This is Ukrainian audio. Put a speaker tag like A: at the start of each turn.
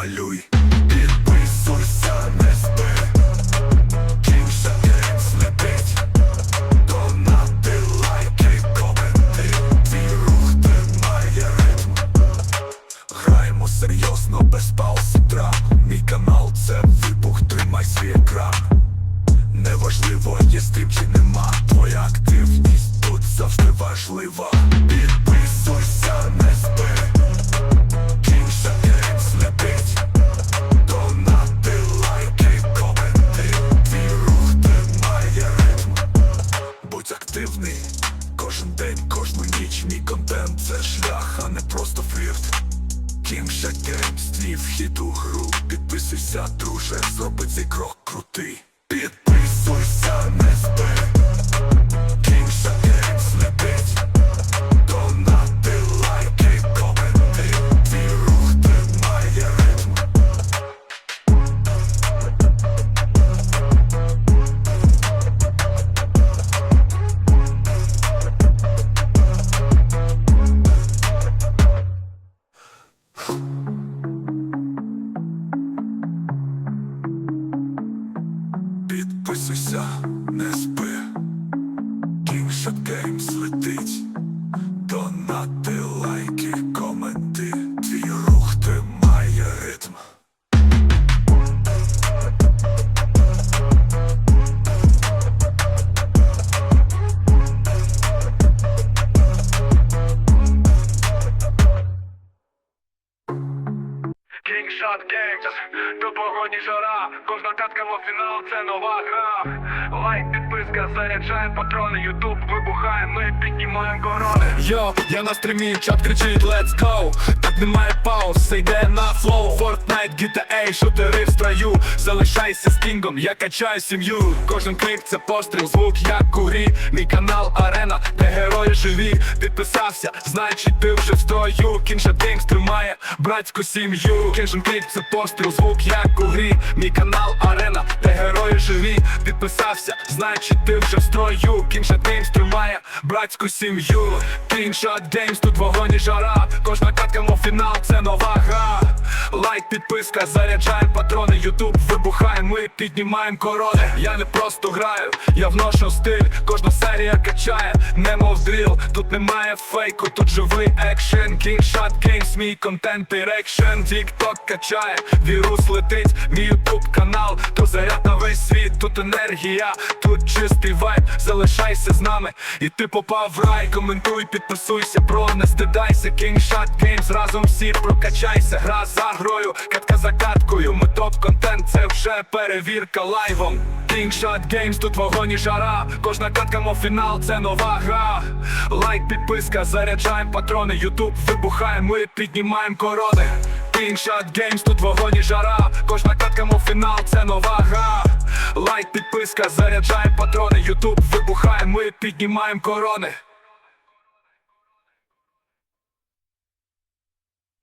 A: малюй, підписуйся, не спи, кінша терекс летить, донати лайки, коменти, твій рух тримає ритм. Граємо серйозно, без пауз. Мій канал це вибух, тримай свій екран. Неважливо, є стрім чи нема. Активний. Кожен день, кожну ніч, мій контент це шлях, а не просто флірт. Кім Games, стрів, хід у гру. Підписуйся, друже, зроби цей крок крутий. Підписуйся, Підписуйся, не спи. Kingshot Games летить. Донати, Кінгшот Геймс, до погоні жара, кожна катка в фінал. Це нова гра. Лайк, підписка, заряджаємо патрони, Ютуб вибухає, ми піднімаємо корони. Йо, я на стрімі, чат кричить let's go! Так немає пауз, все йде на флоу. Fortnite, GTA, шутери в строю. Залишайся з кінгом, я качаю сім'ю. Кожен клик це постріл, звук як у грі. Мій канал арена, де герої живі. Підписався, значить ти вже в строю. Кінша Дінкс тримає братську сім'ю. Кожен клик це постріл, звук як у грі. Мій канал арена, де герої живі Підписався, значить ти вже в строю. Кінша Дінкс тримає братську сім'ю. Кіншот Геймс, тут вогонь і жара. Кожна катка мов фінал, це нова гра. Лайк, підписка, заряджаємо патрони. Ютуб вибухає, ми піднімаємо корони. Я не просто граю, я вношу стиль. Кожна серія качає, не мов дріл. Тут немає фейку, тут живий екшен. Кіншот Геймс, мій контент дирекшн Тікток качає, вірус летить. Мій ютуб канал, то заряд на весь світ Тут енергія, тут чистий вайб Залишайся з нами, і ти попав в рай Коментуй, підписуйся, бро, не стидайся Kingshot Games, разом всі прокачайся. Гра за грою, катка за каткою. Ми топ-контент, це вже перевірка лайвом. Kingshot Games, тут вогонь і жара. Кожна катка мов фінал, це нова гра. Лайк, підписка, заряджаємо патрони. Ютуб вибухає, ми піднімаємо корони Kingshot Games, тут вогонь і жара. Кожна катка мов фінал, це нова гра. Лайк, підписка, заряджаємо патрони. Ютуб вибухає, ми піднімаємо корони